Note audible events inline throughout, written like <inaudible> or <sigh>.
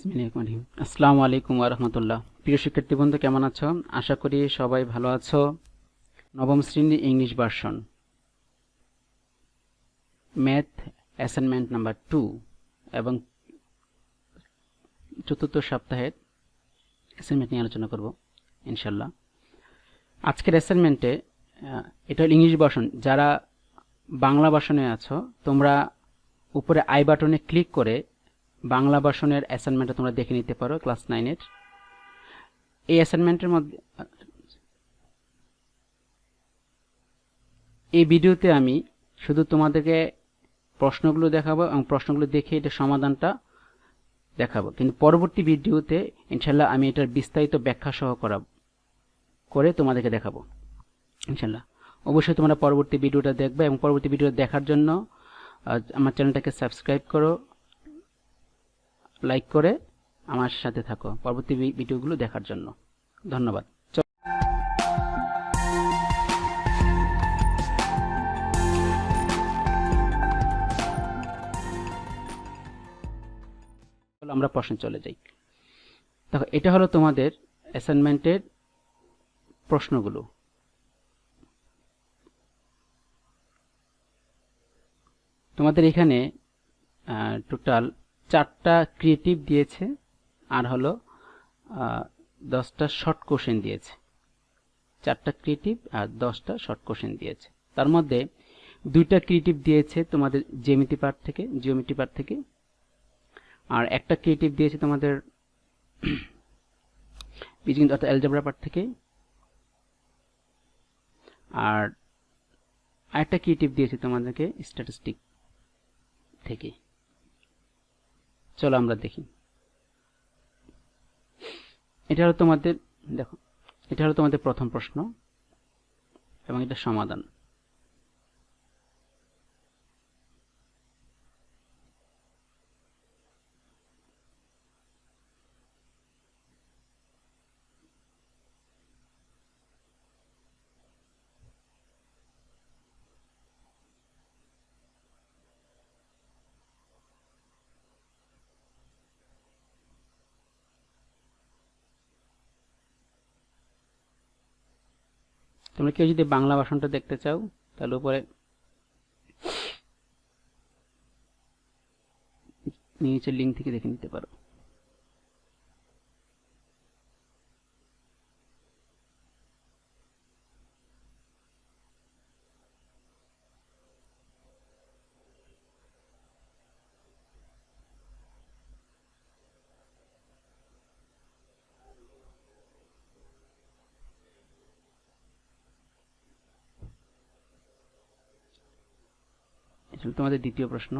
বিসমিল্লাহিররহমানিররহিম। আসসালামু আলাইকুম ওরহমতুল্লাহ প্রিয় শিক্ষার্থী বন্ধু, কেমন আছো? আশা করি সবাই ভালো আছো। নবম শ্রেণি English version. Math assignment number two এবং চতুর্থ সপ্তাহের অ্যাসাইনমেন্ট নিয়ে আলোচনা করব ইনশাল্লাহ আজকের অ্যাসাইনমেন্টে এটা হল ইংলিশ ভার্সন। যারা বাংলা ভার্সনে আছো, তোমরা উপরে আই বাটনে ক্লিক করে বাংলা ভার্সনের অ্যাসাইনমেন্টটা তোমরা দেখে নিতে পারো ক্লাস নাইনের এই অ্যাসাইনমেন্টের মধ্যে এই ভিডিওতে আমি শুধু তোমাদেরকে প্রশ্নগুলো দেখাবো এবং প্রশ্নগুলো দেখে এটা সমাধানটা দেখাবো। কিন্তু পরবর্তী ভিডিওতে ইনশাল্লাহ আমি এটার বিস্তারিত ব্যাখ্যা সহ করাব করে তোমাদেরকে দেখাবো। ইনশাল্লাহ অবশ্যই তোমরা পরবর্তী ভিডিওটা দেখবে এবং পরবর্তী ভিডিও দেখার জন্য আমার চ্যানেলটাকে সাবস্ক্রাইব করো। লাইক করে আমার সাথে থাকো পরবর্তী ভিডিওগুলো দেখার জন্য। ধন্যবাদ। আমরা প্রশ্নে চলে যাই। দেখো, এটা হলো তোমাদের অ্যাসাইনমেন্টের প্রশ্নগুলো। তোমাদের এখানে টোটাল চারটা ক্রিয়েটিভ দিয়েছে, আর হলো দশটা শর্ট কোশ্চেন দিয়েছে। চারটা ক্রিয়েটিভ আর দশটা শর্ট কোশ্চেন দিয়েছে। তার মধ্যে দুইটা ক্রিয়েটিভ দিয়েছে তোমাদের জেমিতি পার্ট থেকে জিওমেট্রি পার্ট থেকে, আর একটা ক্রিয়েটিভ দিয়েছে তোমাদের <clears throat> বিজিং অর্থাৎ অ্যালজাবরা পার্ট থেকে, আর আরেকটা ক্রিয়েটিভ দিয়েছে তোমাদেরকে স্ট্যাটিস্টিক থেকে। চলো আমরা দেখি। এটা হলো তোমাদের, দেখো, এটা হলো তোমাদের প্রথম প্রশ্ন এবং এটা সমাধান। তোমরা কেউ যদি বাংলা ভাষণটা দেখতে চাও, তাহলে উপরে নিচের লিঙ্ক থেকে দেখে নিতে পারো। এটা তোমাদের দ্বিতীয় প্রশ্ন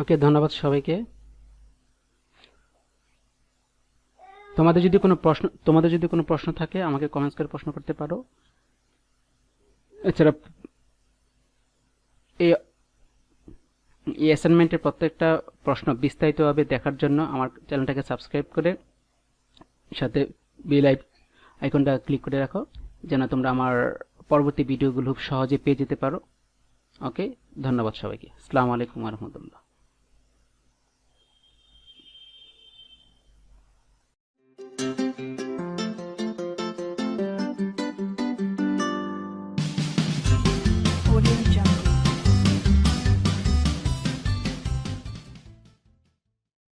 ওকে, ধন্যবাদ সবাইকে। তোমাদের যদি কোনো প্রশ্ন, তোমাদের যদি কোনো প্রশ্ন থাকে, আমাকে কমেন্টস করে প্রশ্ন করতে পারো। এছাড়া এই এই অ্যাসাইনমেন্টের প্রত্যেকটা প্রশ্ন বিস্তারিতভাবে দেখার জন্য আমার চ্যানেলটাকে সাবস্ক্রাইব করে সাথে বেল আইকনটা ক্লিক করে রাখো, যেন তোমরা আমার পরবর্তী ভিডিওগুলো খুব সহজে পেয়ে যেতে পারো। ওকে ধন্যবাদ সবাইকে। আসসালামু আলাইকুম রহমতুল্লাহ।